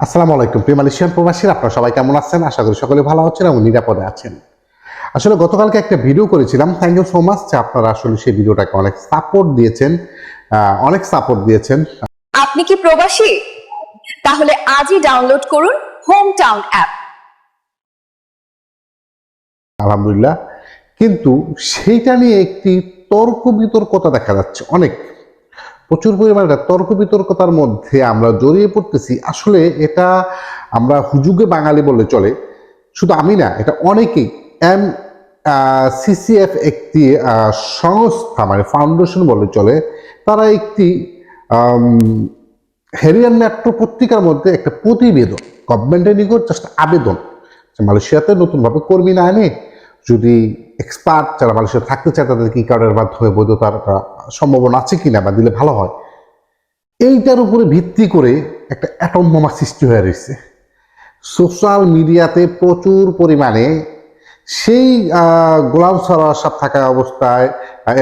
আসসালামু আলাইকুম প্রিয় মালয়েশিয়ান প্রবাসীরা আপনারা সবাই কেমন আছেন? আশা করি সকলে ভালো আছেন এবং নিরাপদে আছেন। আসলে গতকালকে একটা ভিডিও করেছিলাম থ্যাংক ইউ সো মাচ যে আপনারা আসলে সেই ভিডিওটাকে অনেক সাপোর্ট দিয়েছেন অনেক সাপোর্ট দিয়েছেন। আপনি কি প্রবাসী? তাহলে আজই ডাউনলোড করুন হোম টাউন অ্যাপ আলহামদুলিল্লাহ। কিন্তু সেইটা নিয়ে একটি তর্ক বিতর্কতা দেখা যাচ্ছে অনেক। প্রচুর পরিমাণে তর্ক বিতর্কতার মধ্যে আমরা জড়িয়ে পড়তেছি। আসলে এটা আমরা হুজুগে বাঙালি বলে চলে। শুধু আমি না, এটা অনেকেই এম সিসিএফ একটি সংস্থা মানে ফাউন্ডেশন বলে চলে, তারা একটি হেরিয়ান মেট্রো পত্রিকার মধ্যে একটা প্রতিবেদন, গভর্নমেন্টের নিকট জাস্ট আবেদন মালয়েশিয়াতে নতুনভাবে কর্মী না এনে যদি এক্সপার্ট যারা মালয়েশিয়া থাকতে চায়, তাদের কি কার্ডের মাধ্যমে বৈধতার সম্ভাবনা আছে কিনা বা দিলে ভালো হয়? এইটার উপরে ভিত্তি করে একটা অ্যাটম বোমা সৃষ্টি হয়ে রয়েছে। সোশ্যাল মিডিয়াতে প্রচুর পরিমাণে সেই গোলাম সারা সাহেব থাকা অবস্থায়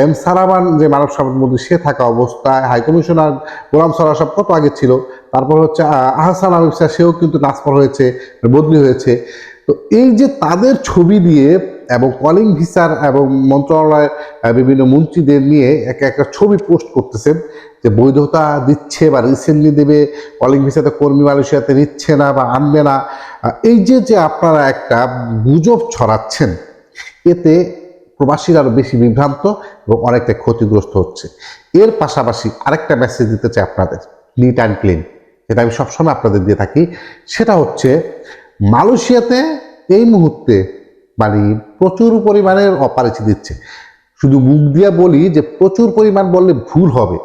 এম সারাবান যে মানব সম্পদ সে থাকা অবস্থায় হাই কমিশনার গোলাম সারা সাহেব কত আগে ছিল? তারপর হচ্ছে আহসান আলম সেও কিন্তু ট্রান্সফার হয়েছে, বদলি হয়েছে। তো এই যে তাদের ছবি দিয়ে এবং কলিং ভিসার এবং মন্ত্রণালয়ের বিভিন্ন মন্ত্রীদের নিয়ে একটা একটা ছবি পোস্ট করতেছেন যে বৈধতা দিচ্ছে বা রিসেন্টলি দেবে কলিং ভিসাতে কর্মী মালয়েশিয়াতে নিচ্ছে না বা আনবে না। এই যে যে আপনারা একটা গুজব ছড়াচ্ছেন, এতে প্রবাসীরা আরও বেশি বিভ্রান্ত এবং অনেকটা ক্ষতিগ্রস্ত হচ্ছে। এর পাশাপাশি আরেকটা মেসেজ দিতে চাই আপনাদের নিট অ্যান্ড ক্লিন যেটা আমি সবসময় আপনাদের দিয়ে থাকি। সেটা হচ্ছে, মালয়েশিয়াতে এই মুহূর্তে মানে প্রচুর পরিমাণে অপারেচি দিচ্ছে। শুধু মুখ দিয়ে বলি যে প্রচুর পরিমাণ বললে ভুল হবে।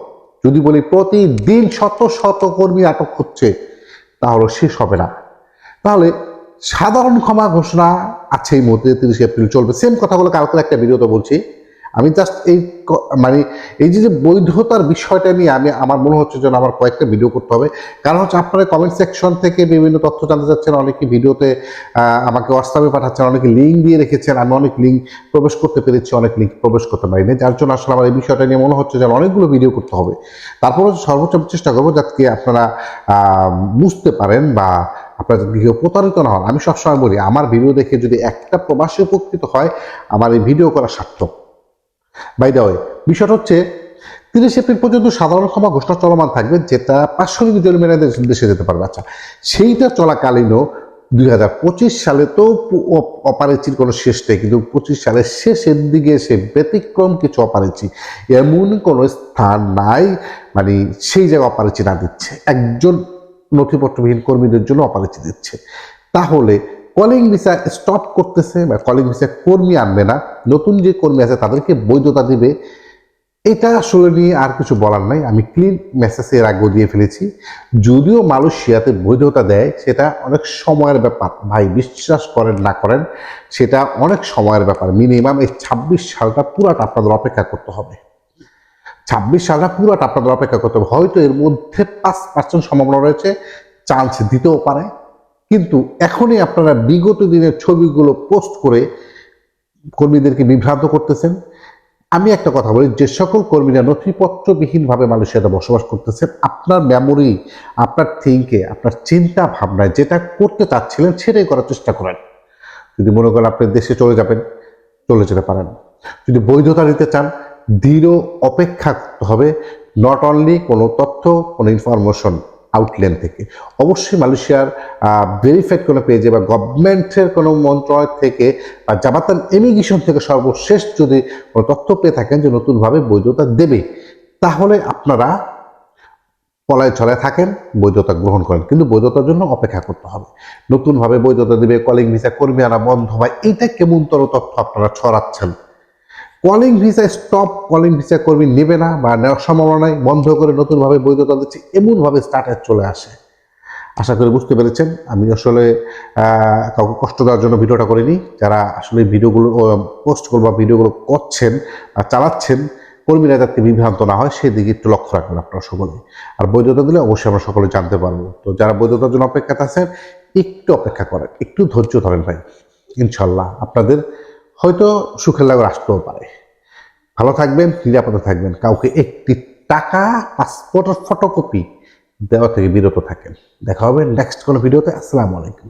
যদি বলি প্রতিদিন শত শত কর্মী আটক হচ্ছে, তাহলে শেষ হবে না। তাহলে সাধারণ ক্ষমা ঘোষণা আছে এই মধ্যে তিরিশে এপ্রিল চলবে। সেম কথাগুলো কালকে একটা ভিডিওতে বলছি। আমি জাস্ট এই মানে এই যে বৈধতার বিষয়টা নিয়ে আমি, আমার মনে হচ্ছে যেন আমার কয়েকটা ভিডিও করতে হবে। কারণ হচ্ছে আপনারা কমেন্ট সেকশন থেকে বিভিন্ন তথ্য জানতে চাচ্ছেন, অনেকে ভিডিওতে আমাকে হোয়াটসঅ্যাপে পাঠাচ্ছেন, অনেকে লিঙ্ক দিয়ে রেখেছেন, আমি অনেক লিঙ্ক প্রবেশ করতে পেরেছি, অনেক লিঙ্ক প্রবেশ করতে পারিনি। যার জন্য আসলে আমার এই বিষয়টা নিয়ে মনে হচ্ছে যেন অনেকগুলো ভিডিও করতে হবে। তারপরে সর্বোচ্চ আমি চেষ্টা করব যাতে আপনারা বুঝতে পারেন বা আপনারা যদি প্রতারিত না হন। আমি সবসময় বলি, আমার ভিডিও দেখে যদি একটা প্রবাসী উপকৃত হয়, আমার এই ভিডিও করা সার্থক। বাই দ্য ওয়ে বিষয়টা হচ্ছে, তিরিশ এপ্রিল পর্যন্ত সাধারণ ক্ষমা ঘোষণা চলমান থাকবে, যেটা পাঁচশো ডিগ্রি জরিমানা দেশ- দেশে যেতে পারবে। আচ্ছা সেইটা চলাকালীনও দুই হাজার পঁচিশ সালে তো অপারেচির কোনো শেষ নেই, কিন্তু পঁচিশ সালের শেষের দিকে সে ব্যতিক্রম কিছু অপারেচি এমন কোনো স্থান নাই মানে সেই জায়গায় অপারেচি না দিচ্ছে। একজন নথিপত্রবিহীন কর্মীদের জন্য অপারেচি দিচ্ছে। তাহলে কলিং ভিসা স্টপ করতেছে বা কলিং ভিসা কর্মী আনবে না, নতুন যে কর্মী আছে তাদেরকে বৈধতা দিবে, এটা আসলে নিয়ে আর কিছু বলার নাই। আমি ক্লিন মেসেজ এর আগেও দিয়ে ফেলেছি। যদিও মালয়েশিয়াতে বৈধতা দেয়, সেটা অনেক সময়ের ব্যাপার। ভাই, বিশ্বাস করেন না করেন, সেটা অনেক সময়ের ব্যাপার। মিনিমাম এই ছাব্বিশ সালটা পুরাটা আপনাদের অপেক্ষা করতে হবে। ছাব্বিশ সালটা পুরাটা আপনাদের অপেক্ষা করতে হবে। হয়তো এর মধ্যে পাঁচ পার্সেন্ট সম্ভাবনা রয়েছে চান্স দিতেও পারে। কিন্তু এখনই আপনারা বিগত দিনের ছবিগুলো পোস্ট করে কর্মীদেরকে বিভ্রান্ত করতেছেন। আমি একটা কথা বলি, যে সকল কর্মীরা নথিপত্রবিহীনভাবে মালয়েশিয়াতে বসবাস করতেছেন, আপনার মেমোরি আপনার থিঙ্কে আপনার চিন্তা ভাবনায় যেটা করতে চাচ্ছিলেন সেটাই করার চেষ্টা করেন। যদি মনে করেন আপনি দেশে চলে যাবেন, চলে যেতে পারেন। যদি বৈধতা নিতে চান, দৃঢ় অপেক্ষা করতে হবে। নট অনলি কোনো তথ্য, কোনো ইনফরমেশন আউটলেন থেকে। অবশ্যই মালয়েশিয়ার ভেরিফাইড কোনো পেজে বা গভর্নমেন্টের কোনো মন্ত্রণালয় থেকে, বা জামাতান ইমিগ্রেশন থেকে সর্বশেষ যদি কোনো তথ্য পেয়ে থাকেন যে নতুনভাবে বৈধতা দেবে, তাহলে আপনারা পলায় ছলায় থাকেন, বৈধতা গ্রহণ করেন। কিন্তু বৈধতার জন্য অপেক্ষা করতে হবে। নতুনভাবে বৈধতা দেবে কলিং ভিসা কর্মী আনা বন্ধ হয় এইটা কেমনতর তথ্য আপনারা ছড়াচ্ছেন? Calling visa stop calling visa কর্মী নেবে না বা নেওয়ার সম্ভাবনা নাই, বন্ধ করে নতুনভাবে বৈধতা দিচ্ছে, এমনভাবে স্টার্টার চলে আসে। আশা করি বুঝতে পেরেছেন। আমি আসলে কাউকে কষ্ট দেওয়ার জন্য ভিডিওটা করিনি। যারা আসলে ভিডিওগুলো পোস্টগুলো বা ভিডিওগুলো করছেন বা চালাচ্ছেন, কর্মীরা যাতে বিভ্রান্ত না হয়, সেদিকে একটু লক্ষ্য রাখবেন আপনারা সকলে। আর বৈধতা দিলে অবশ্যই আমরা সকলে জানতে পারব। তো যারা বৈধতার জন্য অপেক্ষাতে আছেন, একটু অপেক্ষা করেন, একটু ধৈর্য ধরেন ভাই। ইনশাল্লাহ আপনাদের হয়তো সুখের লাগর আসতেও পারে। ভালো থাকবেন, নিরাপদে থাকবেন, কাউকে একটি টাকা পাসপোর্টের ফটোকপি দেওয়া থেকে বিরত থাকেন। দেখা হবে নেক্সট কোনো ভিডিওতে আসসালামু আলাইকুম।